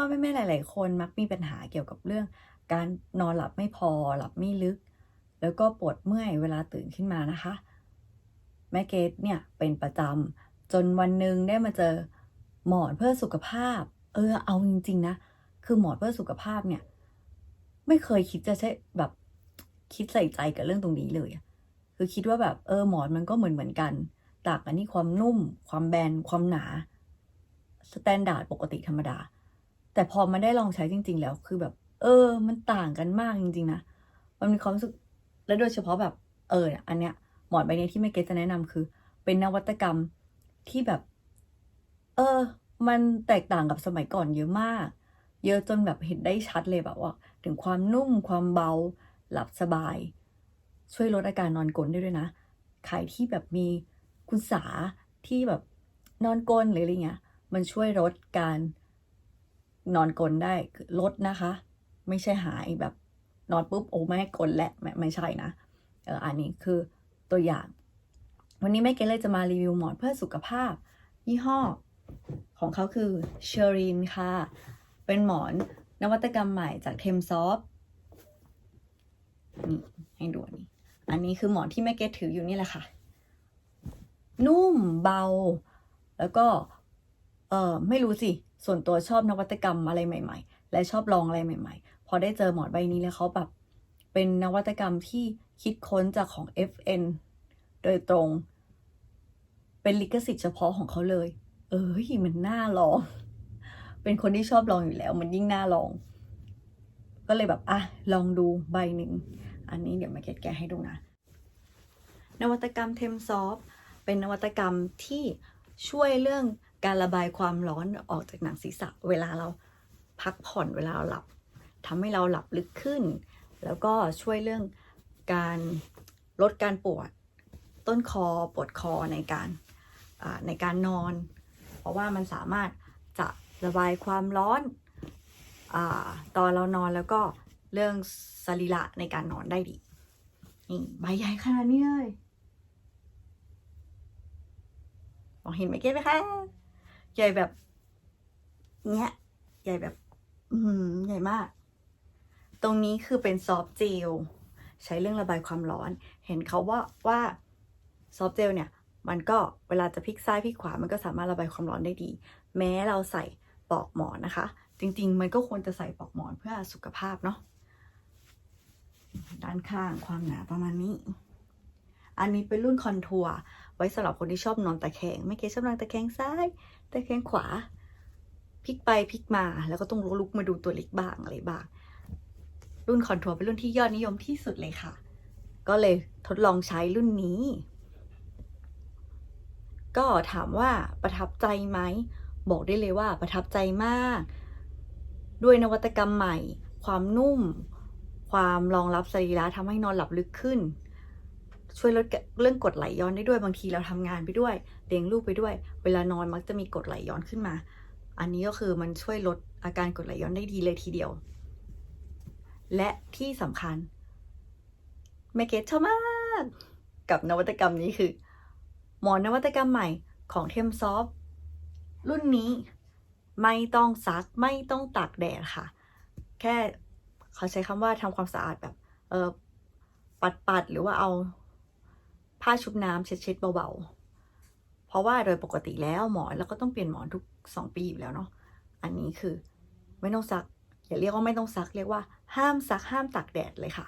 ว่าแม่ๆหลาย ๆ คนมักมีปัญหาเกี่ยวกับเรื่อง การนอนหลับไม่พอหลับไม่ลึก แล้วก็ปวดเมื่อยเวลาตื่นขึ้นมานะคะ แม่เกดเนี่ยเป็นประจำจนวันหนึ่งได้มาเจอหมอนเพื่อสุขภาพ เออเอาจริง ๆ นะ คือหมอนเพื่อสุขภาพเนี่ย ไม่เคยคิดจะใช้แบบคิดใส่ใจกับเรื่องตรงนี้เลย คือคิดว่าแบบเออหมอนมันก็เหมือนเหมือนกันต่างกันที่ความนุ่ม ความแบน ความหนาสแตนดาร์ดปกติธรรมดา แต่พอมาได้ลองใช้จริง ๆ แล้วคือแบบ เออ มันต่างกันมากจริง ๆ นะ มันมีความรู้สึก และโดยเฉพาะแบบ เออ อันเนี้ย หมอนใบนี้ที่แม่เกดจะแนะนำคือ เป็นนวัตกรรมที่แบบ เออ มันแตกต่างกับสมัยก่อนเยอะมาก เยอะจนแบบเห็นได้ชัดเลยแบบว่า ถึงความนุ่ม ความเบา หลับสบาย ช่วยลดอาการนอนกลนได้ด้วยนะ ใครที่แบบมีคุณสาที่แบบนอนกลนหรืออะไรเงี้ย มันช่วยลดการ นอนกลนได้ลดนะคะ ไม่ใช่หายแบบนอนปุ๊บโอ้ไม่ให้กลนและไม่ไม่ใช่นะเอออันนี้คือตัวอย่าง วันนี้แม่เกดเลยจะมารีวิวหมอนเพื่อสุขภาพ ยี่ห้อของเขาคือเชอรีนค่ะ เป็นหมอนนวัตกรรมใหม่จากเทมซอฟนี่ให้ดูนนี้อันนี้คือหมอนที่แม่เกดถืออยู่นี่แหละค่ะ นุ่มเบา แล้วก็ เออไม่รู้สิ ส่วนตัวชอบนวัตกรรมอะไรใหม่ ๆ และชอบลองอะไรใหม่ ๆ พอได้เจอหมอนใบนี้แล้วเขาแบบเป็นนวัตกรรมที่คิดค้นจากของ FN โดยตรง เป็นลิขสิทธิ์เฉพาะของเขาเลย เออมันน่าลอง เป็นคนที่ชอบลองอยู่แล้ว มันยิ่งน่าลอง ก็เลยแบบอะลองดูใบหนึ่ง อันนี้เดี๋ยวมาเก็ตแกะให้ดูนะ นวัตกรรมเทมซอฟเป็นนวัตกรรมที่ช่วยเรื่อง การระบายความร้อนออกจากหนังศีรษะ เวลาเราพักผ่อนเวลาเราหลับทำให้เราหลับลึกขึ้น แล้วก็ช่วยเรื่องการลดการปวดต้นคอปวดคอในการในการนอน เพราะว่ามันสามารถจะระบายความร้อนอตอนเรานอนแล้วก็เรื่องสรีระในการนอนได้ดีนี่ใบใหญ่ขนาดนี้เลยมองเห็นไหมเก็ตไหมคะ ใหญ่แบบ เนี้ย ใหญ่แบบ อืมใหญ่มาก ตรงนี้คือเป็นซอฟต์เจลใช้เรื่องระบายความร้อน เห็นเขาว่าว่าซอฟต์เจลเนี่ย มันก็เวลาจะพลิกซ้ายพลิกขวา มันก็สามารถระบายความร้อนได้ดี แม้เราใส่ปลอกหมอนนะคะ จริง ๆ มันก็ควรจะใส่ปลอกหมอนเพื่อสุขภาพเนาะด้านข้างความหนาประมาณนี้ อันนี้เป็นรุ่นคอนทัวร์ไว้สำหรับคนที่ชอบนอนตะแคง ไม่เกชอบนอนตะแคงซ้าย ตะแคงขวา พลิกไปพลิกมา แล้วก็ต้องลุกมาดูตัวเล็กบ้างอะไรบ้าง รุ่นคอนทัวร์เป็นรุ่นที่ยอดนิยมที่สุดเลยค่ะ ก็เลยทดลองใช้รุ่นนี้ ก็ถามว่าประทับใจไหม บอกได้เลยว่าประทับใจมาก ด้วยนวัตกรรมใหม่ ความนุ่ม ความรองรับสรีระทำให้นอนหลับลึกขึ้น ช่วยลดเรื่องกดไหลย้อนได้ด้วยบางทีเราทำงานไปด้วยเลี้ยงลูกไปด้วย เวลานอนมักจะมีกดไหลย้อนขึ้นมา อันนี้ก็คือมันช่วยลดอาการกดไหลย้อนได้ดีเลยทีเดียว และที่สำคัญแม่เกดชอบมากกับนวัตกรรมนี้คือ หมอนนวัตกรรมใหม่ของเทมซอฟรุ่นนี้ไม่ต้องซักไม่ต้องตากแดดค่ะ แค่เขาใช้คำว่าทำความสะอาดแบบ เออปัดปัดๆหรือว่าเอา ผ้าชุบน้ำเช็ดๆเบาๆ เพราะว่าโดยปกติแล้วหมอนเราก็ต้องเปลี่ยนหมอนทุกสองปีอยู่แล้วเนาะ อันนี้คือไม่ต้องซัก อย่าเรียกว่าไม่ต้องซัก เรียกว่าห้ามซักห้ามตากแดดเลยค่ะ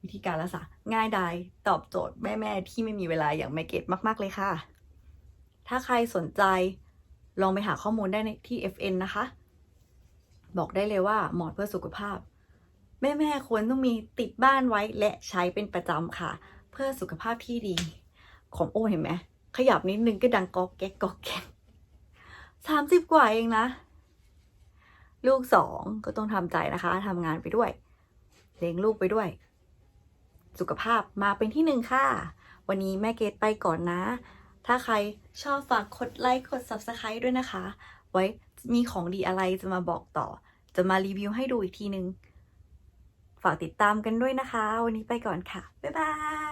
วิธีการรักษาง่ายดายตอบโจทย์แม่ๆที่ไม่มีเวลาอย่างไม่เก็ตมาก ๆเลยค่ะ ถ้าใครสนใจลองไปหาข้อมูลได้ในที่ FN นะคะ บอกได้เลยว่าหมอนเพื่อสุขภาพ แม่ๆควรต้องมีติดบ้านไว้และใช้เป็นประจำค่ะ เพื่อสุขภาพที่ดี ของโอ้เห็นไหม ขยับนิดนึงก็ดังกอกแก๊กกอกแก๊กสามสิบกว่าเองนะ ลูกสองก็ต้องทำใจนะคะทำงานไปด้วย เลี้ยงลูกไปด้วย สุขภาพมาเป็นที่หนึ่งค่ะ วันนี้แม่เกดไปก่อนนะ ถ้าใครชอบฝากกดไลค์กด subscribe ด้วยนะคะ ไว้มีของดีอะไรจะมาบอกต่อ จะมารีวิวให้ดูอีกทีนึง ฝากติดตามกันด้วยนะคะ วันนี้ไปก่อนค่ะ บ๊ายบาย